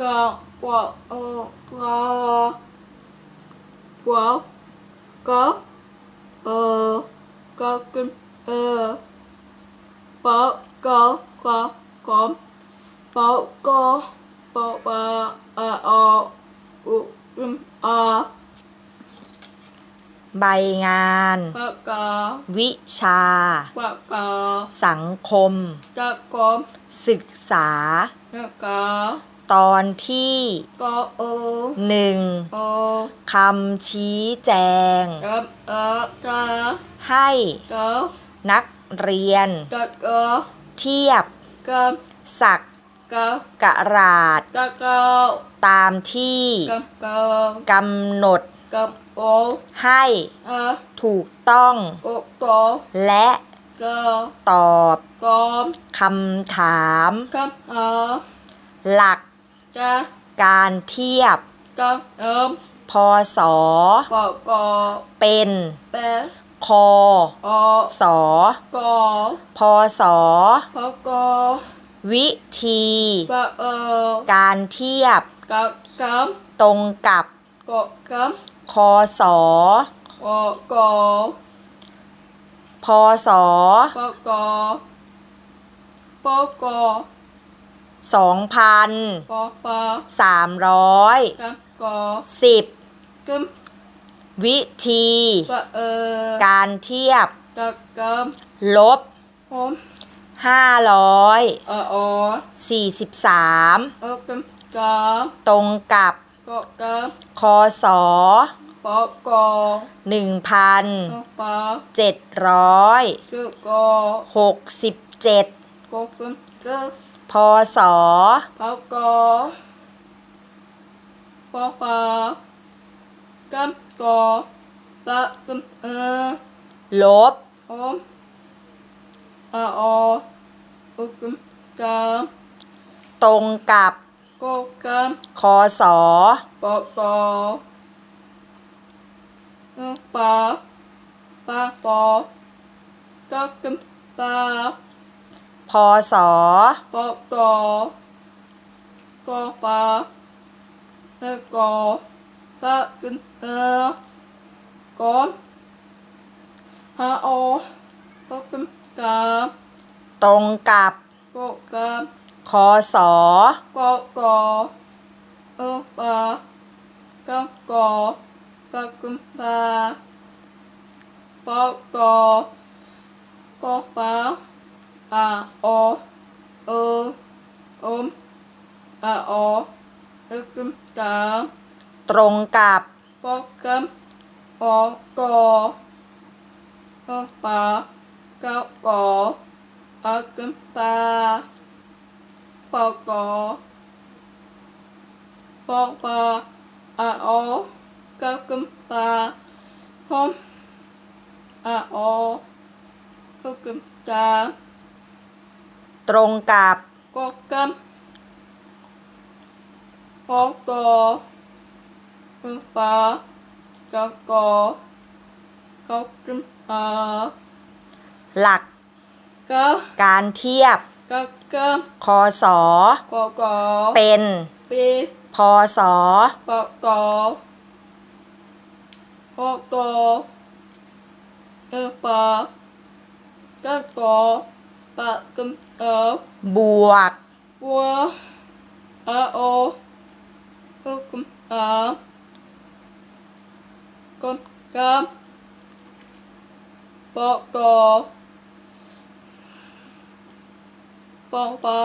กะปะเออกะปะกะเออกะกินเออปะกะกะกอมปะกะปะปะอะอออุอืมอาใบงานปะกะวิชาปะกะสังคม กะกอมศึกษาปะกะ ตอนที่กะเออหนึ่งเออคำชี้แจง กะเออกะให้กะนักเรียน กะกะเทียบกะสักกะกระดาษกะกะตามที่กะกะกำหนดกะโอให้อะถูกต้อง โอโตและกะตอบกอมคำถาม กะอาหลัก กะการเทียบกะเอิมพศปะกอเป็นเปคอสกอพศปะกอวิธี ปะเออการเทียบกะกะตรงกับกะกะคศโอกอพศปะกอปะกอ สองพันปะปะสามร้อยกะกอสิบกึมวิธี ปะเออการเทียบกะกะลบหอมห้าร้อยเออออสี่สิบสามเออกึมกะตรงกับกะกะคศปะกอหนึ่งพันปะปะเจ็ดร้อยชื่อกอหกสิบเจ็ดกอกึมกะ พศปะกอปะปะกะกอปะกึมเออลบหอมเออออเออกึมกะตรงกับกอกะคศปะกอเออปะปะปอกะกึมปะ พศปะกอกอปะเออกอปะกึมเออกอนฮาโอปะกึมกะตรงกับกอกะคศกอกอเออปะกะกอกะกึมปะปะกอกอปะอะโอเอออมอะโอเออกึมกะตรงกับปอกกัมปอกอปอ អអូអឺអូមអអូអឺគំតាត្រង់កាប់បកកំបកកបាកកអកំបាបកបកបាអអូកកំបាហំអអូកកំតា ตรงกับกอกัมปอกอปอปากะกอกะกัมอาหลักกะการเทียบกะกะคศกอกอเป็นปีพศปอกอปกอเออปากะกอปะกัมเออบวกวัวอาโอเออกัมอากั มกัมปอกอปอปา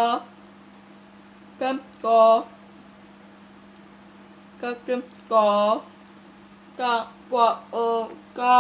กัมกอกะกัมกอกะปะเออกา